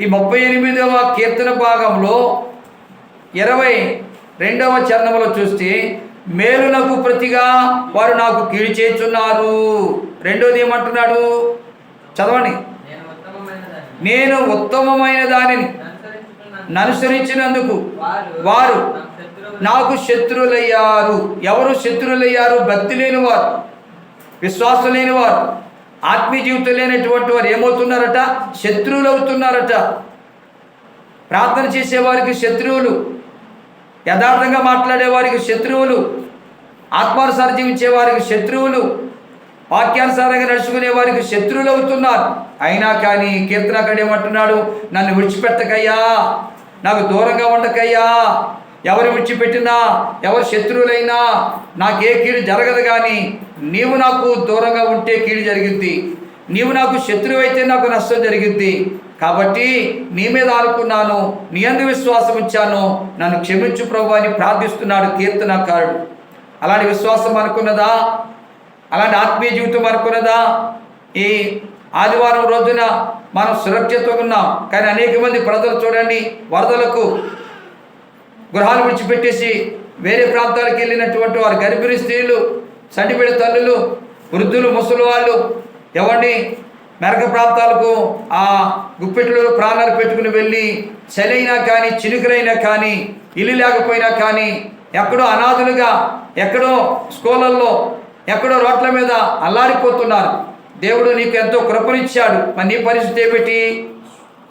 ఈ ముప్పై ఎనిమిదవ కీర్తన భాగంలో ఇరవై రెండవ చరణంలో చూస్తే మేలునకు ప్రతిగా వారు నాకు కీడు చేస్తున్నారు. రెండోది ఏమంటున్నాడు? చదవండి. నేను ఉత్తమమైన దానిని ననుసరించినందుకు అనుసరించినందుకు వారు నాకు నాకు శత్రువులయ్యారు ఎవరు శత్రువులయ్యారు భక్తి లేని వారు విశ్వాసం లేని వారు ఆత్మీయ జీవితం లేనటువంటి వారు ఏమవుతున్నారట? శత్రువులు అవుతున్నారట. ప్రార్థన చేసేవారికి శత్రువులు యథార్థంగా మాట్లాడేవారికి శత్రువులు ఆత్మానుసారం జీవించే వారికి శత్రువులు వాక్యానుసారంగా నడుచుకునే వారికి శత్రువులు అవుతున్నారు. అయినా కానీ కీర్తనకాడు ఏమంటున్నాడు? నన్ను విడిచిపెట్టకయ్యా నాకు దూరంగా ఉండకయ్యా ఎవరు విడిచిపెట్టినా ఎవరు శత్రువులైనా నాకే కీడు జరగదు కానీ నీవు నాకు దూరంగా ఉంటే కీడు జరిగింది నీవు నాకు శత్రువు అయితే నాకు నష్టం జరిగింది కాబట్టి నీ మీద ఆడుకున్నాను నీ అందు విశ్వాసం ఇచ్చాను నన్ను క్షమించు ప్రభు అని ప్రార్థిస్తున్నాడు కీర్తనకారుడు. అలాంటి విశ్వాసం అనుకున్నదా? అలాంటి ఆత్మీయ జీవితం అనుకున్నదా? ఈ ఆదివారం రోజున మనం సురక్షితంగా ఉన్నాం. కానీ అనేక మంది ప్రజలు చూడండి వరదలకు గృహాలు విడిచిపెట్టేసి వేరే ప్రాంతాలకు వెళ్ళినటువంటి వారు గర్భిణీ స్త్రీలు సంటిబిడ తల్లులు వృద్ధులు ముసలి వాళ్ళు ఎవరిని మెరక ప్రాంతాలకు ఆ గుప్పెట్లో ప్రాణాలు పెట్టుకుని వెళ్ళి చలైనా కానీ చినుకులైనా కానీ ఇల్లు లేకపోయినా కానీ ఎక్కడో అనాథులుగా ఎక్కడో స్కూళ్ళల్లో ఎక్కడో రోడ్ల మీద అల్లాడిపోతున్నారు. దేవుడు నీకు ఎంతో కృపనిచ్చాడు. మరి నీ పరిస్థితి ఏమిటి?